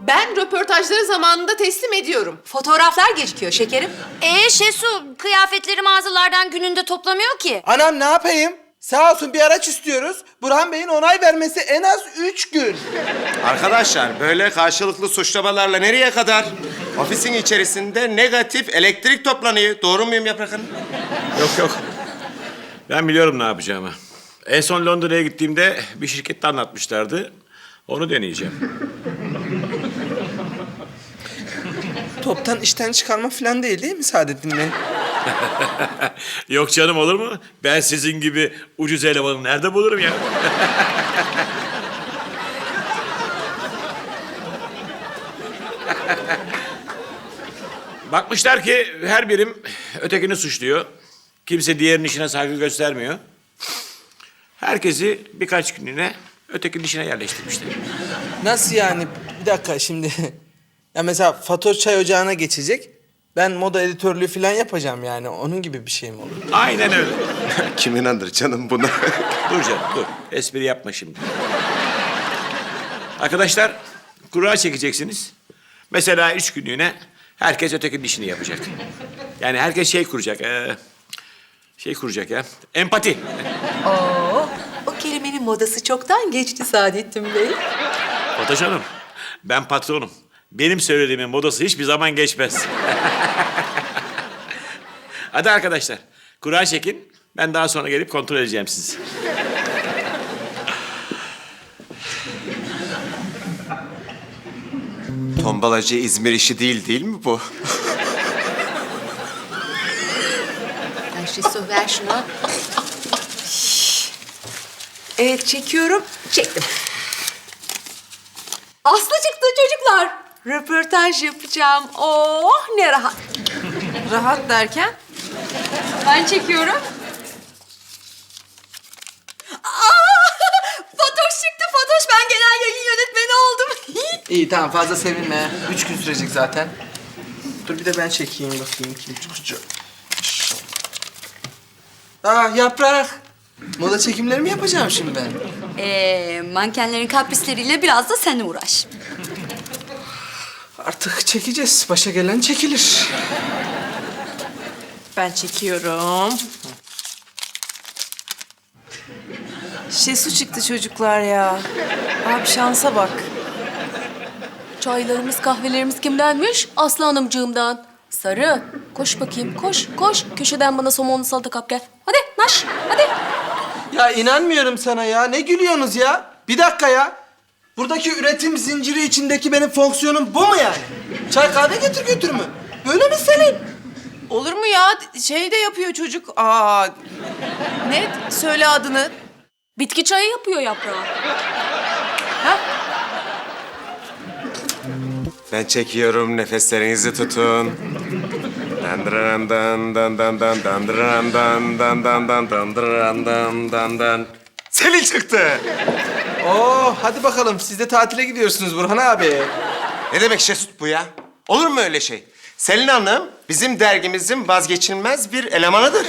Ben röportajları zamanında teslim ediyorum. Fotoğraflar gecikiyor şekerim. Ee Şesu kıyafetleri mağazalardan gününde toplamıyor ki. Anam ne yapayım? Sağ olsun bir araç istiyoruz. Burhan Bey'in onay vermesi en az üç gün. Arkadaşlar böyle karşılıklı suçlamalarla nereye kadar? Ofisin içerisinde negatif elektrik toplanıyor. Doğru muyum Yaprak Hanım? Yok yok. Ben biliyorum ne yapacağımı. En son Londra'ya gittiğimde bir şirkette anlatmışlardı. Onu deneyeceğim. Toptan işten çıkarma falan değil değil mi Saadettin Bey? Yok canım olur mu? Ben sizin gibi ucuz elemanı nerede bulurum ya? Bakmışlar ki her birim ötekini suçluyor. Kimse diğerinin işine saygı göstermiyor. Herkesi birkaç günlüğüne ötekinin işine yerleştirmişler. Nasıl yani? Bir dakika şimdi. Ya mesela Fatoş çay ocağına geçecek. Ben moda editörlüğü falan yapacağım yani. Onun gibi bir şey mi olur? Aynen öyle. Kim inanır canım buna? Dur canım dur. Espri yapma şimdi. Arkadaşlar kura çekeceksiniz. Mesela üç günlüğüne herkes ötekinin işini yapacak. Yani herkes şey kuracak. ee, şey kuracak ya. Empati. Oo, o kelimenin modası çoktan geçti Saadettin Bey. Fatoş Hanım, ben patronum. Benim söylediğimin modası hiçbir zaman geçmez. Hadi arkadaşlar, kura çekin. Ben daha sonra gelip kontrol edeceğim sizi. Tombalacı İzmir işi değil değil mi bu? Ay Şesu ver şunu. Evet çekiyorum. Çektim. Aslı çıktı çocuklar. Röportaj yapacağım. Oh ne rahat. Rahat derken? Ben çekiyorum. Fatoş çıktı Fatoş. Ben genel yayın yönetmeni oldum. İyi tamam fazla sevinme. Üç gün sürecek zaten. Dur bir de ben çekeyim bakayım kim çıkacak. Ah yaprak. Moda çekimleri mi yapacağım şimdi ben? Ee, mankenlerin kaprisleriyle biraz da sen uğraş. Artık çekeceğiz. Başa gelen çekilir. Ben çekiyorum. Şesu çıktı çocuklar ya. Abi şansa bak. Çaylarımız, kahvelerimiz kimdenmiş? Aslı Hanımcığımdan. Sarı, koş bakayım, koş, koş. Köşeden bana somonlu salata kap gel. Hadi, naş, hadi. Ya inanmıyorum sana ya. Ne gülüyorsunuz ya? Bir dakika ya. Buradaki üretim zinciri içindeki benim fonksiyonum bu mu yani? Çay kahve getir götür mü? Böyle mi senin? Olur mu ya? Şey de yapıyor çocuk. Aa. Ne? Söyle adını. Bitki çayı yapıyor yaprağı. Ben çekiyorum nefeslerinizi tutun. Dandıran dan dan dan dan dandıran dan dan dan dan dandıran dan dan dan. Selin çıktı. Oo hadi bakalım. Siz de tatile gidiyorsunuz Burhan abi. Ne demek Şesut bu ya? Olur mu öyle şey? Selin Hanım bizim dergimizin vazgeçilmez bir elemanıdır.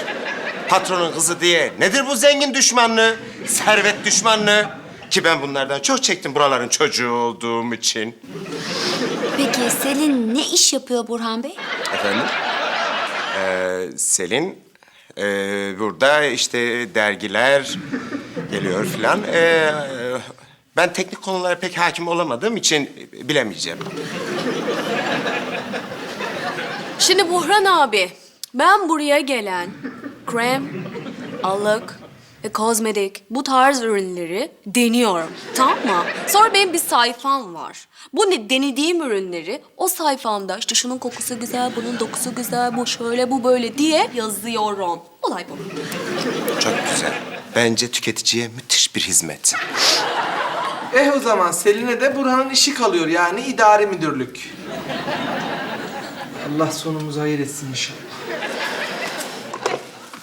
Patronun kızı diye nedir bu zengin düşmanlığı, servet düşmanlığı? Ki ben bunlardan çok çektim buraların çocuğu olduğum için. Peki Selin ne iş yapıyor Burhan Bey? Efendim? Ee, Selin ee, burada işte dergiler geliyor filan. Ee, ben teknik konulara pek hakim olamadığım için bilemeyeceğim. Şimdi Buhran abi, ben buraya gelen krem, allık ve kozmetik bu tarz ürünleri deniyorum. Tamam mı? Sonra benim bir sayfam var. Bu ne denediğim ürünleri o sayfamda işte şunun kokusu güzel, bunun dokusu güzel, bu şöyle, bu böyle diye yazıyorum. Olay bu. Çok güzel. Bence tüketiciye müthiş bir hizmet. Eh o zaman Selin'e de Burhan'ın işi kalıyor yani idari müdürlük. Allah sonumuzu hayır etsin inşallah.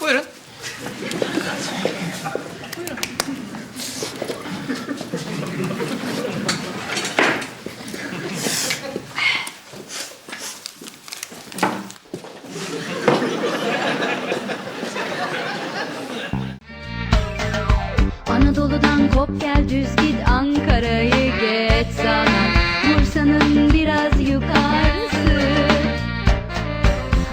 Buyurun. Anadolu'dan kop gel düz git Ankara'yı geç sana. Bursa'nın